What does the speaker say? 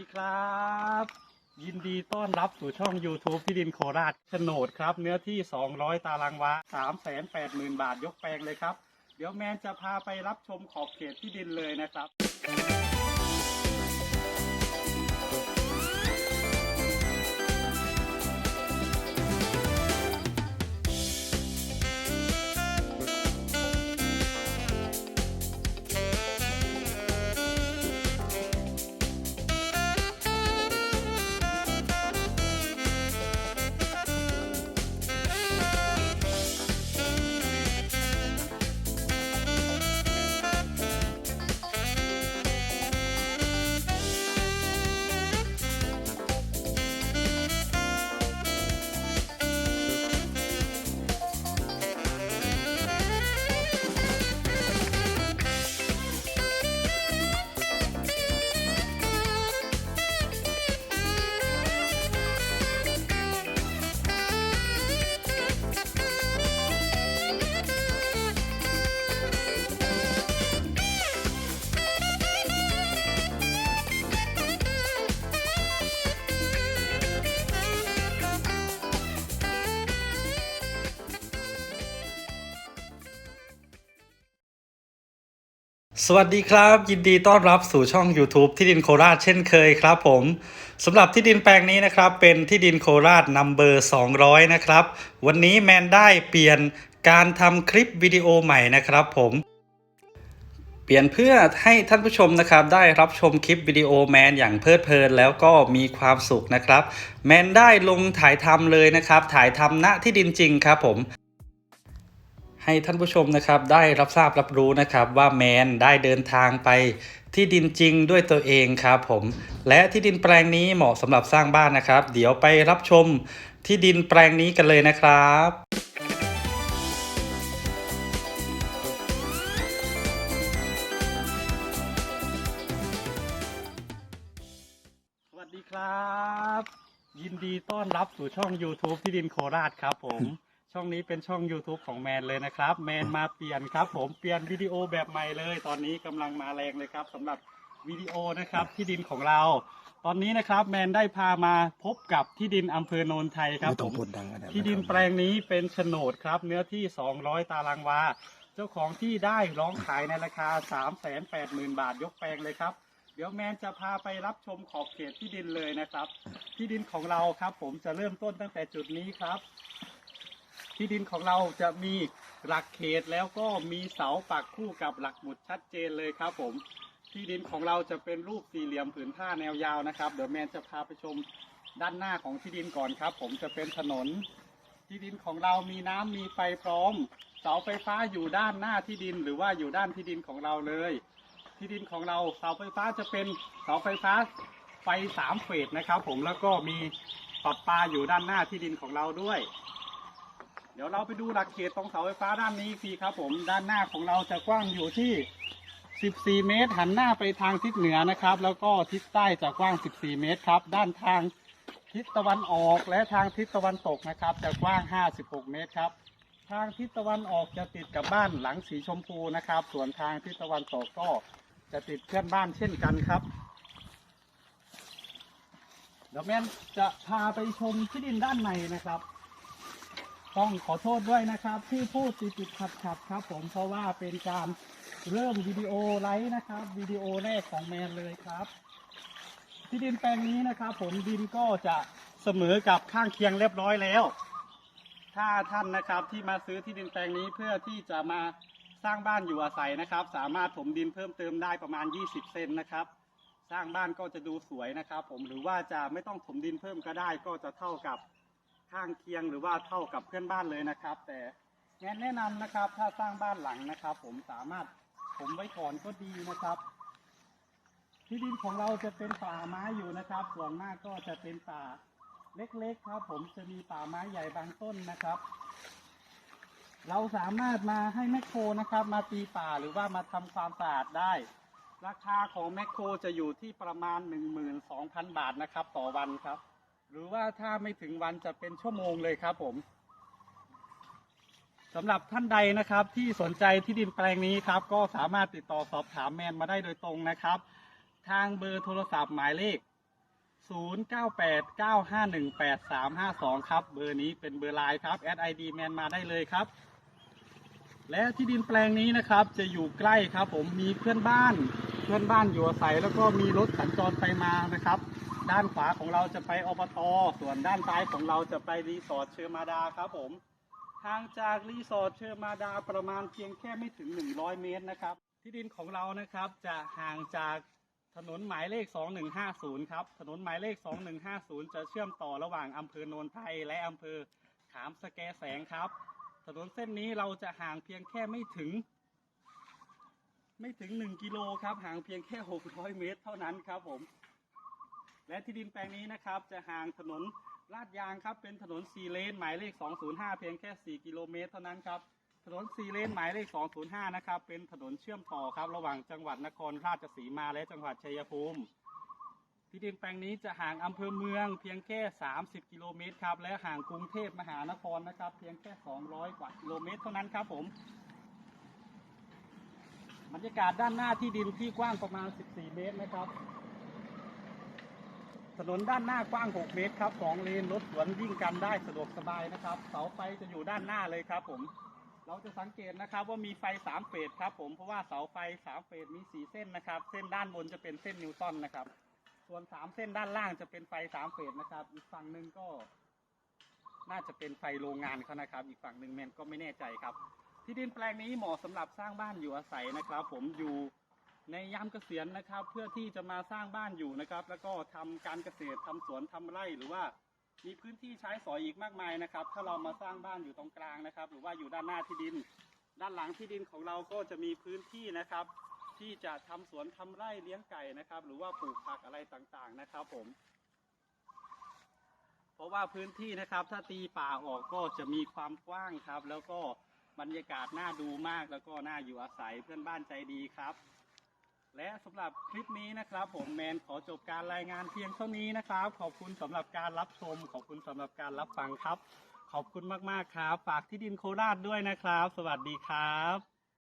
ดีครับ ยินดีต้อนรับสู่ช่อง YouTube ที่ดินโคราชโฉนดครับ เนื้อที่ 200 ตารางวา 380,000 บาทยกแปลงเลยครับ เดี๋ยวแมนจะพาไปรับชมขอบเขตที่ดินเลยนะครับ สวัสดีครับ ยินดีต้อนรับสู่ช่อง YouTube ที่ดินโคราชเช่นเคยครับผมสำหรับที่ดินแปลงนี้นะครับเป็นที่ดินโคราชนัมเบอร์200 นะครับ วันนี้แมนได้เปลี่ยนการทำคลิปวิดีโอใหม่นะครับผมเปลี่ยนเพื่อให้ท่านผู้ชมนะครับ ได้รับชมคลิปวิดีโอแมนอย่างเพลิดเพลินแล้วก็มีความสุขนะครับ แมนได้ลงถ่ายทำเลยนะครับ ถ่ายทำณที่ดินจริงครับผม ให้ท่านผู้ชมนะครับได้รับทราบรับรู้นะครับว่าแมนได้เดินทางไปที่ดินจริงด้วยตัวเองครับผม และที่ดินแปลงนี้เหมาะสำหรับสร้างบ้านนะครับ เดี๋ยวไปรับชมที่ดินแปลงนี้กันเลยนะครับสวัสดีครับ ยินดีต้อนรับสู่ช่อง YouTube ที่ดินโคราชครับผม ช่องนี้เป็นช่อง YouTube ของแมนเลยนะครับ แมนมาเปลี่ยนครับ ผมเปลี่ยนวิดีโอแบบใหม่เลย ตอนนี้กำลังมาแรงเลยครับสำหรับวิดีโอนะครับที่ดินของเรา ตอนนี้นะครับ แมนได้พามาพบกับที่ดินอำเภอโนนไทยครับไม่ต้ผองม พูดดังขนาดนั้นที่ดินแปลงนี้เป็นโฉนดครับ เนื้อที่ 200 ตารางวา เจ้าของที่ได้ร้องขายในราคา 380,000 บาทยกแปลงเลยครับ เดี๋ยวแมนจะพาไปรับชมขอบเขตที่ดินเลยนะครับ ที่ดินของเราครับ ผมจะเริ่มต้นตั้งแต่จุดนี้ครับ ที่ดินของเราจะมีหลักเขตแล้วก็มีเสาปักคู่กับหลักหมุดชัดเจนเลยครับผม ที่ดินของเราจะเป็นรูปสี่เหลี่ยมผืนผ้าแนวยาวนะครับ เดี๋ยวแมนจะพาไปชมด้านหน้าของที่ดินก่อนครับ ผมจะเป็นถนน ที่ดินของเรามีน้ำมีไฟพร้อม เสาไฟฟ้าอยู่ด้านหน้าที่ดินหรือว่าอยู่ด้านที่ดินของเราเลย ที่ดินของเราเสาไฟฟ้าจะเป็นเสาไฟฟ้าไฟสามเฟสนะครับ ผมแล้วก็มีปรับปลาอยู่ด้านหน้าที่ดินของเราด้วย ดี๋ยวเราไปดูหลักเขตตรงเสาไฟฟ้าด้านนี้อีกทีครับ ผมด้านหน้าของเราจะกว้างอยู่ที่ 14 เมตร หันหน้าไปทางทิศเหนือนะครับ แล้วก็ทิศใต้จะกว้าง 14 เมตรครับ ด้านทางทิศตะวันออกและทางทิศตะวันตกนะครับ จะกว้าง 56 เมตรครับ ทางทิศตะวันออกจะติดกับบ้านหลังสีชมพูนะครับ ส่วนทางทิศตะวันตกก็จะติดเพื่อนบ้านเช่นกันครับเดี๋ยวแม่นจะพาไปชมที่ดินด้านในนะครับ ต้องขอโทษด้วยนะครับ ที่พูดติดติดขัดขัดครับ ผมเพราะว่าเป็นการเริ่มวิดีโอไลฟ์นะครับวิดีโอแรกของแมนเลยครับ ที่ดินแปลงนี้นะครับผมดินก็จะเสมอกับข้างเคียงเรียบร้อยแล้ว ถ้าท่านนะครับที่มาซื้อที่ดินแปลงนี้เพื่อที่จะมาสร้างบ้านอยู่อาศัยนะครับ สามารถถมดินเพิ่มเติมได้ประมาณ 20 เซนนะครับ สร้างบ้านก็จะดูสวยนะครับ ผมหรือว่าจะไม่ต้องถมดินเพิ่มก็ได้ก็จะเท่ากับ ข้างเคียงหรือว่าเท่ากับเพื่อนบ้านเลยนะครับ แต่แนะแนะนำนะครับ ถ้าสร้างบ้านหลังนะครับ ผมสามารถถมไว้ก่อนก็ดีนะครับ ที่ดินของเราจะเป็นป่าไม้อยู่นะครับ ส่วนมากก็จะเป็นป่าเล็กๆครับ ผมจะมีป่าไม้ใหญ่บางต้นนะครับ เราสามารถมาให้แมคโครนะครับ มาตีป่าหรือว่ามาทำความสะอาดได้ ราคาของแมคโครจะอยู่ที่ประมาณ 12,000 บาทนะครับ ต่อวันครับ หรือว่าถ้าไม่ถึงวันจะเป็นชั่วโมงเลยครับผมสำหรับท่านใดนะครับ ที่สนใจที่ดินแปลงนี้ครับ ก็สามารถติดต่อสอบถามแมนมาได้โดยตรงนะครับ ทางเบอร์โทรศัพท์หมายเลข 0989518352 ครับ เบอร์นี้เป็นเบอร์ไลน์ครับแอดไอดีแมนมาได้เลยครับ และที่ดินแปลงนี้นะครับ จะอยู่ใกล้ครับ ผมมีเพื่อนบ้าน พื่อนบ้านอยู่อาศัยแล้วก็มีรถสัญจรไปมานะครับ ด้านขวาของเราจะไปอบตส่วนด้านซ้ายของเราจะไปรีสอร์ทเชอร์มาดาครับผมห่างจากรีสอร์ทเชอร์มาดาประมาณเพียงแค่ไม่ถึง 100 เมตรนะครับ ที่ดินของเรานะครับจะห่างจากถนนหมายเลข 2150 ครับ ถนนหมายเลข 2150 จะเชื่อมต่อระหว่างอำเภอโนนไทยและอำเภอขามสแกแสงครับ ถนนเส้นนี้เราจะห่างเพียงแค่ไม่ถึง ไม่ถึง 1 กิโลครับห่างเพียงแค่ 600 เมตร เท่านั้นครับผม และที่ดินแปลงนี้นะครับจะห่างถนนลาดยางครับเป็นถนน 4 เลน หมายเลข 205 เพียงแค่ 4 กิโลเมตร เท่านั้นครับ ถนน 4 เลน หมายเลข 205 นะครับ เป็นถนนเชื่อมต่อครับ ระหว่างจังหวัดนครราชสีมาและจังหวัดชัยภูมิที่ดินแปลงนี้จะห่างอำเภอเมืองเพียงแค่ 30 กิโลเมตรครับ และห่างกรุงเทพมหานครนะครับ เพียงแค่ 200 กว่ากิโลเมตร เท่านั้นครับผม บรรยากาศด้านหน้าที่ดินที่กว้างประมาณ 14 เมตรนะครับ ถนนด้านหน้ากว้าง 6 เมตรครับสองเลนรถสวนวิ่งกันได้สะดวกสบายนะครับ เสาไฟจะอยู่ด้านหน้าเลยครับผม เราจะสังเกตนะครับว่ามีไฟ 3 เฟสครับผมเพราะว่าเสาไฟ 3 เฟสมี 4 เส้นนะครับ เส้นด้านบนจะเป็นเส้นนิวตันนะครับ ส่วน 3 เส้นด้านล่างจะเป็นไฟ 3 เฟสนะครับ อีกฝั่งหนึ่งก็ น่าจะเป็นไฟโรงงานเขานะครับ อีกฝั่งหนึ่งแมนก็ไม่แน่ใจครับ ที่ดินแปลงนี้เหมาะสำหรับสร้างบ้านอยู่อาศัยนะครับ ผมอยู่ในยามเกษียณนะครับ เพื่อที่จะมาสร้างบ้านอยู่นะครับ แล้วก็ทำการเกษตรทำสวนทำไร่หรือว่ามีพื้นที่ใช้สอยอีกมากมายนะครับ ถ้าเรามาสร้างบ้านอยู่ตรงกลางนะครับ หรือว่าอยู่ด้านหน้าที่ดิน ด้านหลังที่ดินของเราก็จะมีพื้นที่นะครับ ที่จะทำสวนทำไร่เลี้ยงไก่นะครับ หรือว่าปลูกผักอะไรต่างๆนะครับ ผม เพราะว่าพื้นที่นะครับ ถ้าตีป่าออกก็จะมีความกว้างครับ แล้วก็ บรรยากาศน่าดูมากแล้วก็น่าอยู่อาศัยเพื่อนบ้านใจดีครับ และสำหรับคลิปนี้นะครับ ผมแมนขอจบการรายงานเพียงเท่านี้นะครับ ขอบคุณสำหรับการรับชม ขอบคุณสำหรับการรับฟังครับ ขอบคุณมากๆครับ ฝากที่ดินโคราชด้วยนะครับ สวัสดีครับ